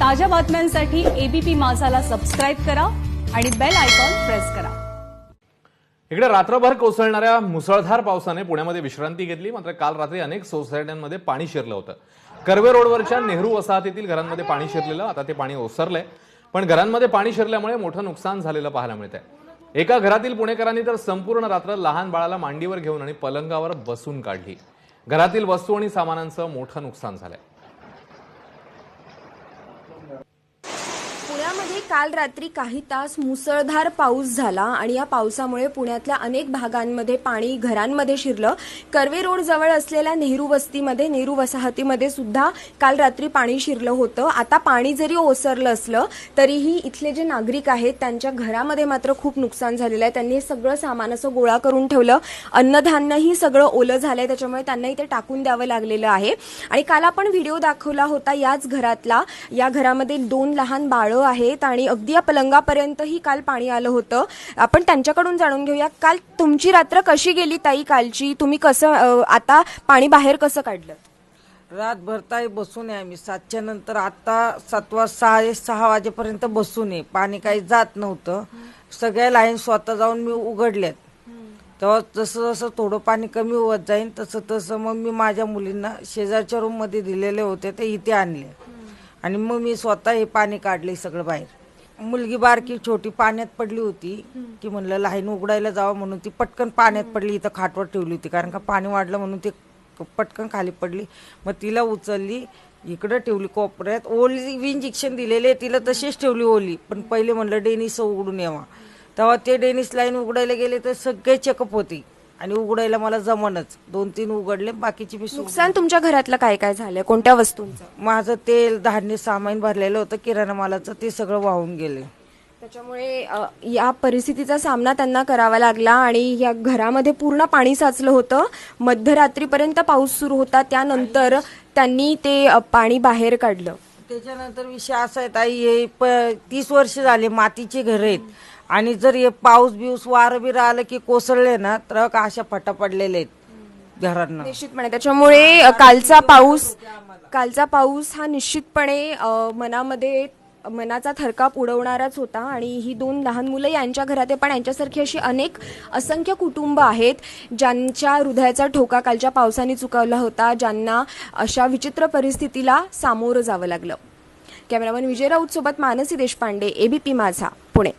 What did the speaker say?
ताज्या बातम्यांसाठी ABP माझाला subscribe करा आणि बेल आयकॉन प्रेस करा. इकडे रात्रभर कोसळणाऱ्या मुसळधार पावसाने पुण्यामध्ये विश्रांती घेतली. मात्र काल रात्री अनेक सोसायट्यांमध्ये पाणी शिरलं होतं. कर्वे रोडवरच्या नेहरू वसाहतीतील घरांमध्ये पाणी शिरलेलं आता ते पाणी ओसरलंय. पण घरांमध्ये पाणी शिरल्यामुळे मोठं नुकसान झालेलं पाहायला मिळतंय. एका घरातील पुणेकरांनी तर संपूर्ण रात्र लहान बाळाला मांडीवर घेऊन आणि पलंगावर बसून काढली. घरातील वस्तू आणि सामानांचं मोठं नुकसान झालंय. पुण्यामध्ये काल रात्री काही तास मुसळधार पाऊस झाला आणि या पावसामुळे पुण्यातल्या अनेक भागांमध्ये पाणी घरांमध्ये शिरलं. कर्वे रोड जवळ असलेल्या नेहरू वस्तीमध्ये नेहरू वसाहतीमध्ये सुद्धा काल रात्री पाणी शिरलं होतं. आता पाणी जरी ओसरलं असलं तरीही इथले जे नागरिक आहेत त्यांच्या घरामध्ये मात्र खूप नुकसान झालेलं आहे. त्यांनी हे सगळं सामान असं गोळा करून ठेवलं. अन्नधान्यही सगळं ओलं झालंय. त्याच्यामुळे त्यांना इथे टाकून द्यावं लागलेलं आहे. आणि काल आपण व्हिडिओ दाखवला होता याच घरातला. या घरामध्ये दोन लहान बाळं आहेत आणि अगदी या पलंगापर्यंतही काल पाणी आलं होतं. आपण त्यांच्याकडून जाणून घेऊया काल तुमची रात्र कशी गेली ताई कालची? तुम्ही कसं आता पाणी बाहेर कसं काढलं? रातभर ताई बसून आहे आम्ही सातच्या नंतर आता सातवा सहा सहा वाजेपर्यंत बसून आहे. पाणी काही जात नव्हतं. सगळ्या लाईन स्वतः जाऊन मी उघडल्यात. तेव्हा जसं जसं थोडं पाणी कमी होत जाईल तसं तसं मग मी माझ्या मुलींना शेजारच्या रूममध्ये दिलेले होते ते इथे आणले. आणि मग मी स्वतः हे पाणी काढले सगळं बाहेर. मुलगी बारकी छोटी पाण्यात पडली होती. की म्हणलं लाईन उघडायला जावं म्हणून. ती पटकन पाण्यात पडली इथं खाटवर ठेवली होती. कारण का पाणी वाढलं म्हणून ती पटकन खाली पडली. मग तिला उचलली इकडं ठेवली कोपऱ्यात. ओली इंजेक्शन दिलेले तिला तशीच ठेवली ओली. पण पहिले म्हणलं डेनिस उघडून यावा. तेव्हा ते डेनिस लाईन उघडायला गेले तर सगळे चेकअप होते. आणि उघडायला मला जमनच. दोन तीन उघडले बाकीची मी नुकसान तुमच्या घरातलं काय काय झालंय कोणत्या वस्तूंचं? माझं तेल धान्य सामान भरलेलं होतं किराणा मालाचं ते सगळं वाहून गेले. त्याच्यामुळे अ, या परिस्थितीचा सामना त्यांना करावा लागला आणि या घरामध्ये पूर्ण पाणी साचलं होतं. मध्यरात्रीपर्यंत पाऊस सुरू होता त्यानंतर त्यांनी ते अ, पाणी बाहेर काढलं. त्याच्यानंतर विषय असा आहे ताई हे प तीस वर्ष झाले मातीचे घर आहेत. आणि जर हे पाऊस बिऊस वारं बिरं आलं की कोसळले ना तर का अशा फटा पडलेले आहेत घरांना. निश्चितपणे त्याच्यामुळे अ, कालचा पाऊस कालचा पाऊस हा निश्चितपणे अ, मनामध्ये मनाचा थरकाप उडवणाराच होता आणि ही दोन लहान मुलं यांच्या घरात आहे. पण यांच्यासारखी अशी अनेक असंख्य कुटुंब आहेत ज्यांच्या हृदयाचा ठोका कालच्या पावसाने चुकवला होता ज्यांना अशा विचित्र परिस्थितीला सामोरं जावं लागलं. कॅमेरामन विजय राऊत सोबत मानसी देशपांडे एबीपी माझा पुणे.